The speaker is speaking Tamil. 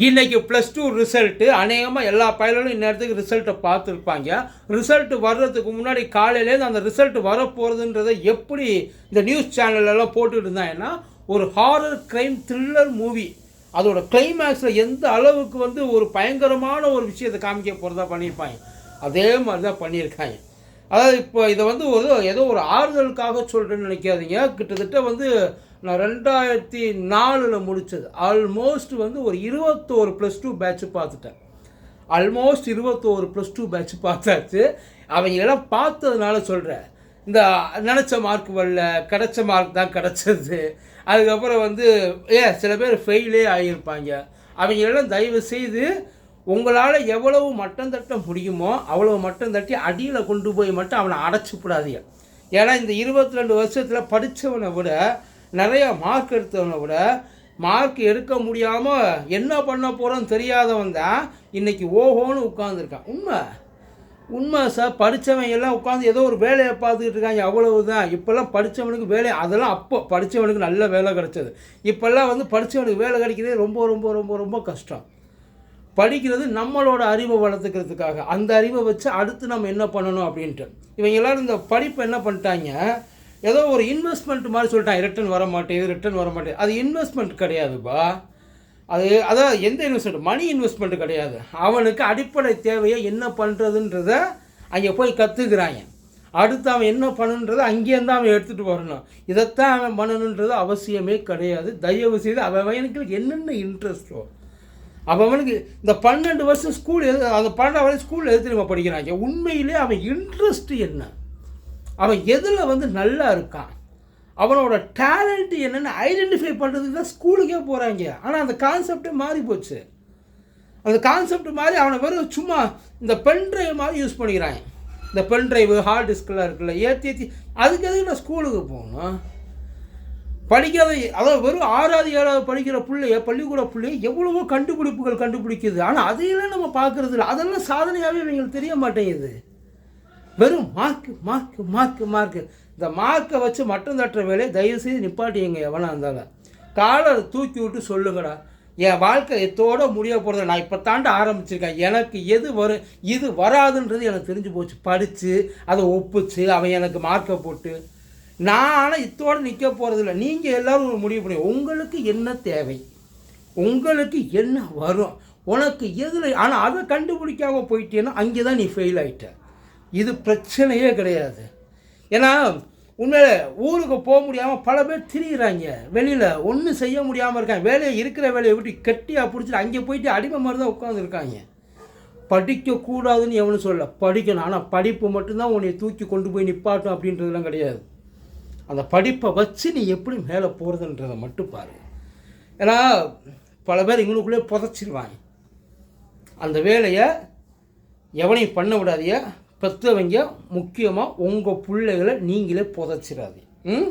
இன்னைக்கு ப்ளஸ் டூ ரிசல்ட்டு அநேகமாக எல்லா பயலும் இந்நேரத்துக்கு ரிசல்ட்டை பார்த்துருப்பாங்க. ரிசல்ட் வர்றதுக்கு முன்னாடி காலையிலேருந்து அந்த ரிசல்ட் வரப்போகிறதுன்றதை எப்படி இந்த நியூஸ் சேனல்லலாம் போட்டுட்டு இருந்தாங்கன்னா ஒரு ஹாரர் க்ரைம் த்ரில்லர் மூவி அதோட கிளைமேக்ஸில் எந்த அளவுக்கு வந்து ஒரு பயங்கரமான ஒரு விஷயத்தை காமிக்க போகிறதா பண்ணியிருப்பாங்க. அதே மாதிரி தான் பண்ணியிருக்காங்க. அதாவது இப்போ இதை வந்து ஒரு ஏதோ ஒரு ஆறுதலுக்காக சொல்கிறேன்னு நினைக்காதீங்க. கிட்டத்தட்ட வந்து நான் ரெண்டாயிரத்தி நாலில் முடித்தது ஆல்மோஸ்ட் வந்து ஒரு இருபத்தோரு ப்ளஸ் டூ பேட்ச் பார்த்துட்டேன். ஆல்மோஸ்ட் இருபத்தோரு ப்ளஸ் டூ பேட்ச் பார்த்தாச்சு. அவங்க எல்லாம் பார்த்ததுனால சொல்கிறேன் இந்த நினச்ச மார்க் வரல கிடச்ச மார்க் தான் கிடச்சது. அதுக்கப்புறம் வந்து ஏ சில பேர் ஃபெயிலே ஆகியிருப்பாங்க அவங்க எல்லாம் தயவு செய்து உங்களால் எவ்வளவு மட்டம் தட்ட முடியுமோ அவ்வளவு மட்டம் தட்டி அடியில் கொண்டு போய் மட்டும் அவனை அடைச்சிப்படாதீங்க ஏன்னா இந்த இருபத்தி ரெண்டு வருஷத்தில் படித்தவனை விட நிறையா மார்க் எடுத்தவனை விட மார்க் எடுக்க முடியாமல் என்ன பண்ண போகிறோன்னு தெரியாதவன் தான் இன்றைக்கி ஓஹோன்னு உட்காந்துருக்கான் உண்மை? உண்மை சார் படித்தவன் எல்லாம் உட்காந்து ஏதோ ஒரு வேலையை பார்த்துக்கிட்டு இருக்காங்க அவ்வளவுதான். இப்போல்லாம் படித்தவனுக்கு வேலை அதெல்லாம் அப்போ படித்தவனுக்கு நல்ல வேலை கிடச்சது. இப்போல்லாம் வந்து படித்தவனுக்கு வேலை கிடைக்கிறதே ரொம்ப ரொம்ப ரொம்ப ரொம்ப கஷ்டம். படிக்கிறது நம்மளோட அறிவை வளர்த்துக்கிறதுக்காக. அந்த அறிவை வச்சு அடுத்து நம்ம என்ன பண்ணணும் அப்படின்ட்டு. இவங்க எல்லோரும் இந்த படிப்பை என்ன பண்ணிட்டாங்க? ஏதோ ஒரு இன்வெஸ்ட்மெண்ட் மாதிரி சொல்லிட்டான் ரிட்டர்ன் வர மாட்டேங்குது ரிட்டர்ன் வர மாட்டேங்குது அது இன்வெஸ்ட்மெண்ட் கிடையாதுப்பா. அது அதான் எந்த இன்வெஸ்ட்மெண்ட் மணி இன்வெஸ்ட்மெண்ட் கிடையாது. அவனுக்கு அடிப்படை தேவையை என்ன பண்ணுறதுன்றத அங்கே போய் கற்றுக்குறாங்க அடுத்து அவன் என்ன பண்ணணுன்றதை அங்கேருந்து அவன் எடுத்துகிட்டு வரணும். இதைத்தான் அவன் பண்ணணுன்றது அவசியமே கிடையாது. தயவு செய்து அவன் அவனுக்கு என்னென்ன இன்ட்ரெஸ்ட்டோ அவனுக்கு இந்த பன்னெண்டு வருஷம் ஸ்கூல் எது அந்த பன்னெண்டு வருஷம் ஸ்கூல் எது தெரியுமா படிக்கிறாங்க? உண்மையிலே அவன் இன்ட்ரெஸ்ட் என்ன? அவன் எதில் வந்து நல்லா இருக்கான்? அவனோட டேலண்ட் என்னென்னு ஐடென்டிஃபை பண்ணுறதுக்கு தான் ஸ்கூலுக்கே போகிறாங்க ஆனால் அந்த கான்செப்டே மாறி போச்சு. அந்த கான்செப்ட் மாதிரி அவனை வெறும் சும்மா இந்த பென் ட்ரைவ் மாதிரி யூஸ் பண்ணிக்கிறான். இந்த பென் ட்ரைவு ஹார்ட் டிஸ்கெலாம் இருக்குல்ல ஏற்றி ஏற்றி அதுக்கு எதுக்கு நான் ஸ்கூலுக்கு போகணும்? படிக்காத அதாவது வெறும் ஆறாவது ஏழாவது படிக்கிற பிள்ளைய பள்ளிக்கூட பிள்ளைய எவ்வளவோ கண்டுபிடிப்புகள் கண்டுபிடிக்குது. ஆனால் அதையெல்லாம் நம்ம பார்க்குறது இல்லை. அதெல்லாம் சாதனையாகவே இவங்களுக்கு தெரிய மாட்டேங்குது. வெறும் மார்க்கு மார்க்கு மார்க்கு மார்க்கு இந்த மார்க்கை வச்சு மட்டும் தட்டுற வேலையை தயவுசெய்து நிப்பாட்டிங்க எவனா இருந்தாலும். காலை தூக்கி விட்டு சொல்லுங்கடா. என் வாழ்க்கை எத்தோட முடிய போகிறத நான் இப்போ தாண்ட ஆரம்பிச்சிருக்கேன். எனக்கு எது வரும் இது வராதுன்றது எனக்கு தெரிஞ்சு போச்சு. படித்து அதை ஒப்புச்சு அவன் எனக்கு மார்க்கை போட்டு. நான் ஆனால் இத்தோடு நிற்க போகிறதில்ல நீங்கள் எல்லோரும் ஒரு முடிவு பண்ணி உங்களுக்கு என்ன தேவை? உங்களுக்கு என்ன வரும்? உனக்கு எதில் ஆனால் அதை கண்டுபிடிக்காமல் போயிட்டேன்னா அங்கே தான் நீ ஃபெயில் ஆகிட்ட இது பிரச்சனையே கிடையாது. ஏன்னா உண்மையில ஊருக்கு போக முடியாமல் பல பேர் திரியிறாங்க. வெளியில் ஒன்றும் செய்ய முடியாமல் இருக்காங்க. வேலையை இருக்கிற வேலையை விட்டு கெட்டியாக பிடிச்சிட்டு அங்கே போயிட்டு அடிமை மாதிரி தான் உட்காந்துருக்காங்க படிக்கக்கூடாதுன்னு எவனும் சொல்லலை. படிக்கணும். ஆனால் படிப்பு மட்டும்தான் உன்னை தூக்கி கொண்டு போய் நிப்பாட்டும் அப்படின்றதுலாம் கிடையாது. அந்த படிப்பை வச்சு நீ எப்படி மேலே போகிறதுன்றதை மட்டும் பாரு. ஏன்னா பல பேர் எங்களுக்குள்ளே புதைச்சிருவாங்க. அந்த வேலையை எவனையும் பண்ண விடாதீங்க. பெற்றவங்க முக்கியமாக உங்கள் பிள்ளைகளை நீங்களே புதைச்சிடாதீங்க. ம்?